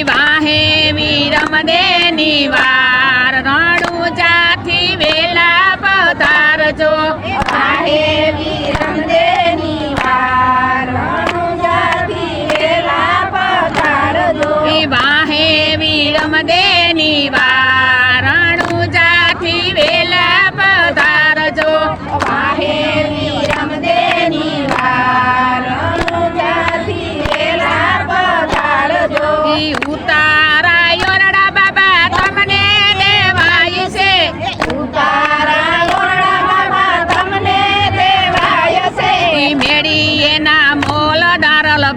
વાહે વીરમ દેની વાર રણુ જાથી વેલા પધારજો. વાહે વીરમ દેની વાર રણુજાથી વેલા પધારજો. વાહે વીરમ દેની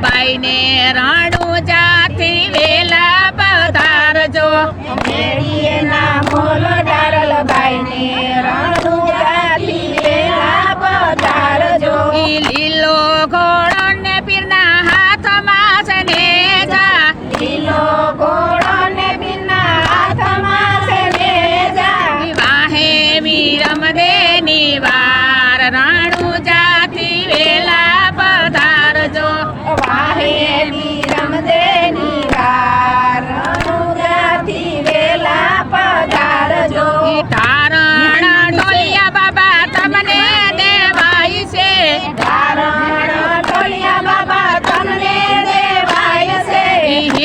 બાઈને રણુ જાથી વેલા પધારજો. મેળીએના મોલ ડારલ બાઈને રણુજાથી વેલા પધારજો. લીલો ઘોડો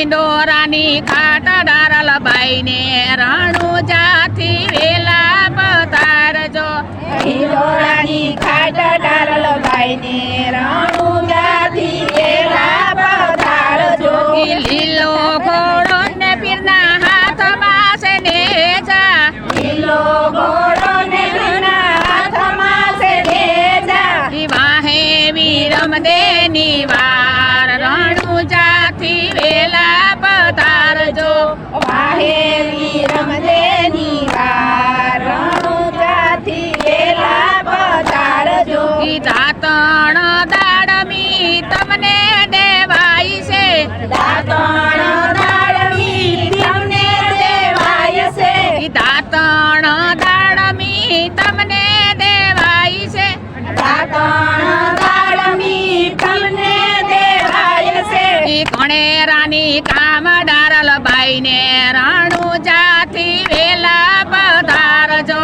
ઈ હિંડોરાની ખાટ ડારલ બાઈને રણુ જાથી વેલા પધારજો હિલોરાની ખાટ ડારલ બાઈને રણુજાથી વેલા પધારજો. ઈ લીલો ઘોડો ને પીરના હાથમાં છે ને જા લીલો ઘોડો ને બિના હાથમાં છે નેજા. ઈ વાહે વીરમ દેની ઈ કણેરાની કામ ડારલ બાઈને રાણુ જાથી વેલા પધારજો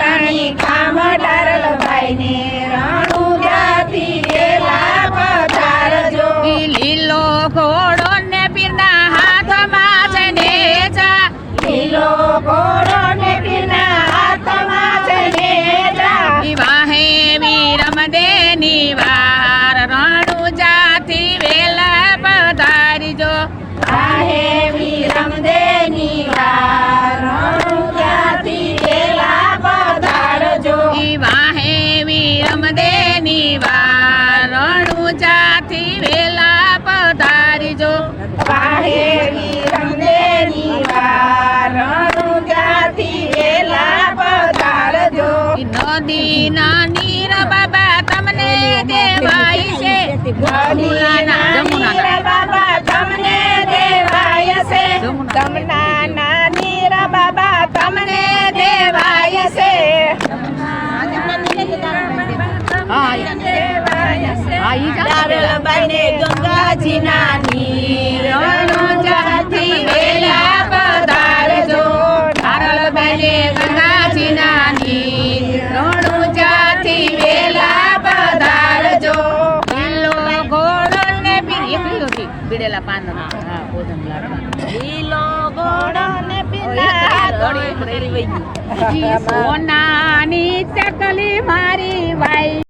રાણી કામ ડારલ બાઈને રણુજાથી વેલા પધારજો. લીલો ઘોડો ને પીરના હાથમાં છે ને જા લીલો ઘોડો ને બિના હાથમાં છે નેજા. વાહે વીરમ દેની વાર પધારજો વાહે વીરમ દેની વાર રણુજાથી વેલા પધારજો. ઈ નદીના નીર બાબા તમને દેવાય છે જમુનાના નીર બાબા તમને દેવાય છે. જમનાના નીર બાબા તમને દેવાય છે. દેવાય છે. ડારલબાઈને ગંગાજીના નીર બીડેલા પાન હા ભોજન લાડવા લીલો ઘોડો ને ઓ, પીના એક ઘડી ઉપર એરી વઈ ગઈ. સોનાની ચકલી મારી વાઈ.